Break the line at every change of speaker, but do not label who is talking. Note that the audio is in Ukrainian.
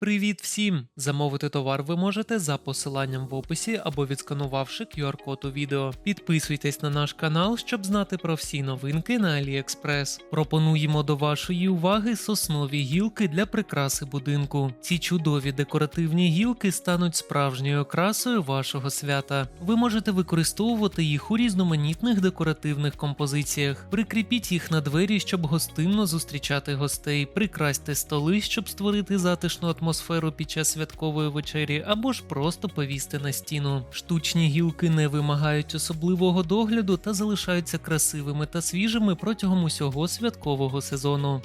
Привіт всім! Замовити товар ви можете за посиланням в описі або відсканувавши QR-код у відео. Підписуйтесь на наш канал, щоб знати про всі новинки на AliExpress. Пропонуємо до вашої уваги соснові гілки для прикраси будинку. Ці чудові декоративні гілки стануть справжньою окрасою вашого свята. Ви можете використовувати їх у різноманітних декоративних композиціях. Прикріпіть їх на двері, щоб гостинно зустрічати гостей. Прикрасьте столи, щоб створити затишну атмосферу під час святкової вечері, або ж просто повісти на стіну. Штучні гілки не вимагають особливого догляду та залишаються красивими та свіжими протягом усього святкового сезону.